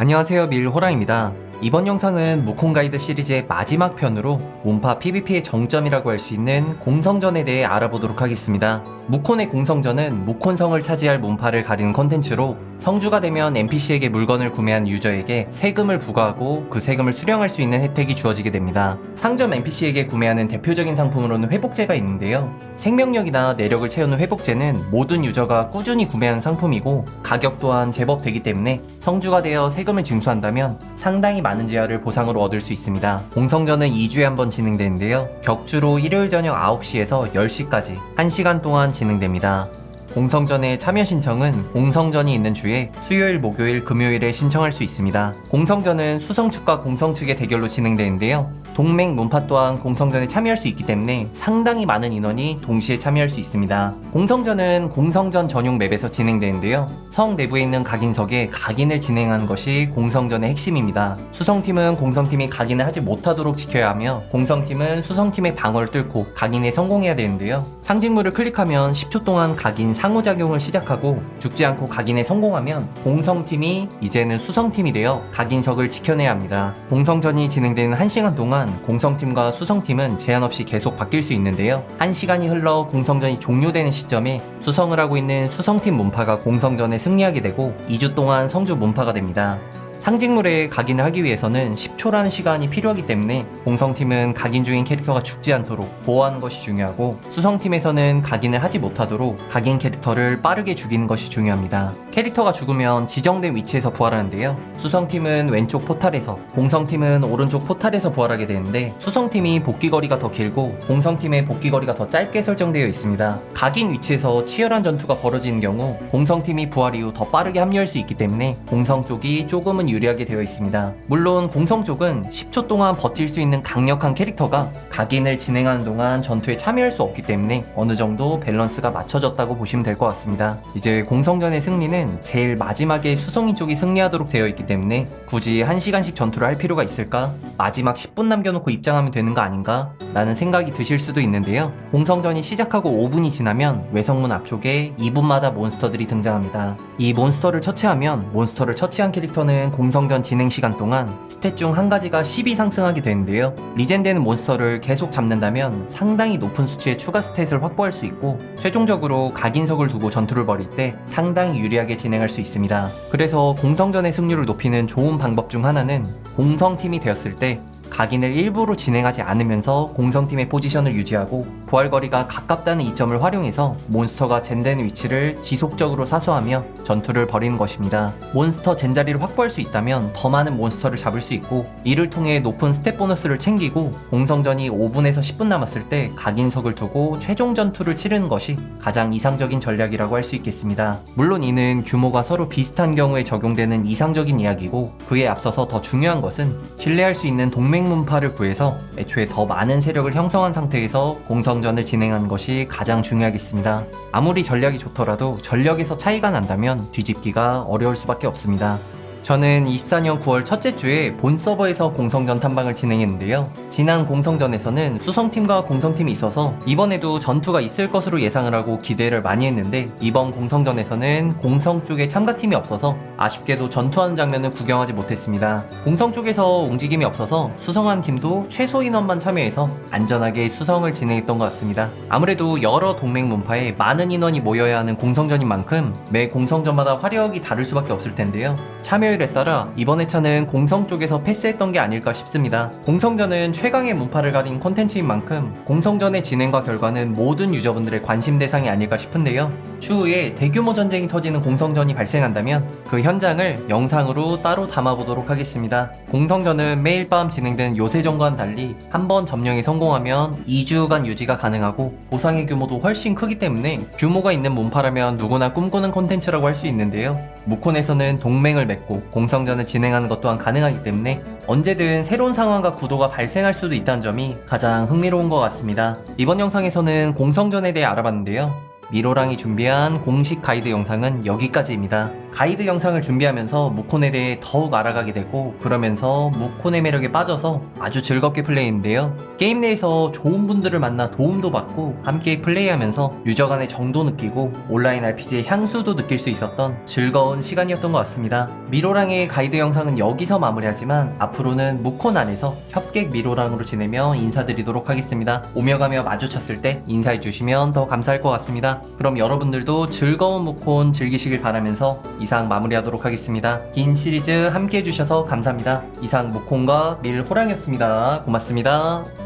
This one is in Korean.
안녕하세요 밀호랑입니다. 이번 영상은 무콘 가이드 시리즈의 마지막 편으로 문파 PVP의 정점이라고 할 수 있는 공성전에 대해 알아보도록 하겠습니다. 무콘의 공성전은 무콘성을 차지할 문파를 가리는 컨텐츠로 성주가 되면 NPC에게 물건을 구매한 유저에게 세금을 부과하고 그 세금을 수령할 수 있는 혜택이 주어지게 됩니다. 상점 NPC에게 구매하는 대표적인 상품으로는 회복제가 있는데요. 생명력이나 내력을 채우는 회복제는 모든 유저가 꾸준히 구매하는 상품이고 가격 또한 제법 되기 때문에 성주가 되어 세금을 징수한다면 상당히 많은 지하를 보상으로 얻을 수 있습니다. 공성전은 2주에 한 번 진행되는데요. 격주로 일요일 저녁 9시에서 10시까지 1시간 동안 진행됩니다. 공성전의 참여 신청은 공성전이 있는 주에 수요일, 목요일, 금요일에 신청할 수 있습니다. 공성전은 수성 측과 공성 측의 대결로 진행되는데요. 동맹 문파 또한 공성전에 참여할 수 있기 때문에 상당히 많은 인원이 동시에 참여할 수 있습니다. 공성전은 공성전 전용 맵에서 진행되는데요. 성 내부에 있는 각인석에 각인을 진행하는 것이 공성전의 핵심입니다. 수성팀은 공성팀이 각인을 하지 못하도록 지켜야 하며 공성팀은 수성팀의 방어를 뚫고 각인에 성공해야 되는데요. 상징물을 클릭하면 10초 동안 각인 상호작용을 시작하고 죽지 않고 각인에 성공하면 공성팀이 이제는 수성팀이 되어 각인석을 지켜내야 합니다. 공성전이 진행되는 1시간 동안 공성팀과 수성팀은 제한 없이 계속 바뀔 수 있는데요. 1시간이 흘러 공성전이 종료되는 시점에 수성을 하고 있는 수성팀 문파가 공성전에 승리하게 되고 2주 동안 성주 문파가 됩니다. 상징물에 각인을 하기 위해서는 10초라는 시간이 필요하기 때문에 공성팀은 각인 중인 캐릭터가 죽지 않도록 보호하는 것이 중요하고 수성팀에서는 각인을 하지 못하도록 각인 캐릭터를 빠르게 죽이는 것이 중요합니다. 캐릭터가 죽으면 지정된 위치에서 부활하는데요. 수성팀은 왼쪽 포탈에서 공성팀은 오른쪽 포탈에서 부활하게 되는데 수성팀이 복귀거리가 더 길고 공성팀의 복귀거리가 더 짧게 설정되어 있습니다. 각인 위치에서 치열한 전투가 벌어지는 경우 공성팀이 부활 이후 더 빠르게 합류할 수 있기 때문에 공성 쪽이 조금은 유리하게 되어 있습니다. 물론 공성 쪽은 10초 동안 버틸 수 있는 강력한 캐릭터가 각인을 진행하는 동안 전투에 참여할 수 없기 때문에 어느 정도 밸런스가 맞춰졌다고 보시면 될 것 같습니다. 이제 공성전의 승리는 제일 마지막에 수성인 쪽이 승리하도록 되어 있기 때문에 굳이 1시간씩 전투를 할 필요가 있을까? 마지막 10분 남겨놓고 입장하면 되는 거 아닌가? 라는 생각이 드실 수도 있는데요. 공성전이 시작하고 5분이 지나면 외성문 앞쪽에 2분마다 몬스터들이 등장합니다. 이 몬스터를 처치하면 몬스터를 처치한 캐릭터는 공성전 진행 시간 동안 스탯 중 한 가지가 10이 상승하게 되는데요. 리젠되는 몬스터를 계속 잡는다면 상당히 높은 수치의 추가 스탯을 확보할 수 있고 최종적으로 각인석을 두고 전투를 벌일 때 상당히 유리하게 진행할 수 있습니다. 그래서 공성전의 승률을 높이는 좋은 방법 중 하나는 공성팀이 되었을 때 각인을 일부러 진행하지 않으면서 공성팀의 포지션을 유지하고 부활거리가 가깝다는 이점을 활용해서 몬스터가 젠되는 위치를 지속적으로 사수하며 전투를 벌이는 것입니다. 몬스터 젠자리를 확보할 수 있다면 더 많은 몬스터를 잡을 수 있고 이를 통해 높은 스탯 보너스를 챙기고 공성전이 5분에서 10분 남았을 때 각인석을 두고 최종 전투를 치르는 것이 가장 이상적인 전략이라고 할 수 있겠습니다. 물론 이는 규모가 서로 비슷한 경우에 적용되는 이상적인 이야기고 그에 앞서서 더 중요한 것은 신뢰할 수 있는 동맹 문파를 구해서 애초에 더 많은 세력을 형성한 상태에서 공성전을 진행하는 것이 가장 중요하겠습니다. 아무리 전략이 좋더라도 전력에서 차이가 난다면 뒤집기가 어려울 수밖에 없습니다. 저는 24년 9월 첫째 주에 본 서버에서 공성전 탐방을 진행했는데요. 지난 공성전에서는 수성팀과 공성팀이 있어서 이번에도 전투가 있을 것으로 예상을 하고 기대를 많이 했는데 이번 공성전에서는 공성 쪽에 참가팀이 없어서 아쉽게도 전투하는 장면을 구경하지 못했습니다. 공성 쪽에서 움직임이 없어서 수성한 팀도 최소 인원만 참여해서 안전하게 수성을 진행했던 것 같습니다. 아무래도 여러 동맹 문파에 많은 인원이 모여야 하는 공성전인 만큼 매 공성전마다 화력이 다를 수밖에 없을 텐데요. 참여 율에 따라 이번 회차는 공성 쪽에서 패스했던 게 아닐까 싶습니다. 공성전은 최강의 문파를 가린 콘텐츠인 만큼 공성전의 진행과 결과는 모든 유저분들의 관심 대상이 아닐까 싶은데요. 추후에 대규모 전쟁이 터지는 공성전이 발생한다면 그 현장을 영상으로 따로 담아보도록 하겠습니다. 공성전은 매일 밤 진행되는 요새전과는 달리 한 번 점령에 성공하면 2주간 유지가 가능하고 보상의 규모도 훨씬 크기 때문에 규모가 있는 문파라면 누구나 꿈꾸는 콘텐츠라고 할 수 있는데요. 무콘에서는 동맹을 맺고 공성전을 진행하는 것 또한 가능하기 때문에 언제든 새로운 상황과 구도가 발생할 수도 있다는 점이 가장 흥미로운 것 같습니다. 이번 영상에서는 공성전에 대해 알아봤는데요. 미로랑이 준비한 공식 가이드 영상은 여기까지입니다. 가이드 영상을 준비하면서 무콘에 대해 더욱 알아가게 되고 그러면서 무콘의 매력에 빠져서 아주 즐겁게 플레이했는데요. 게임 내에서 좋은 분들을 만나 도움도 받고 함께 플레이하면서 유저 간의 정도 느끼고 온라인 RPG의 향수도 느낄 수 있었던 즐거운 시간이었던 것 같습니다. 미로랑의 가이드 영상은 여기서 마무리하지만 앞으로는 무콘 안에서 협객 미로랑으로 지내며 인사드리도록 하겠습니다. 오며 가며 마주쳤을 때 인사해 주시면 더 감사할 것 같습니다. 그럼 여러분들도 즐거운 무콘 즐기시길 바라면서 이상 마무리하도록 하겠습니다. 긴 시리즈 함께 해주셔서 감사합니다. 이상 무콘과 밀호랑이었습니다. 고맙습니다.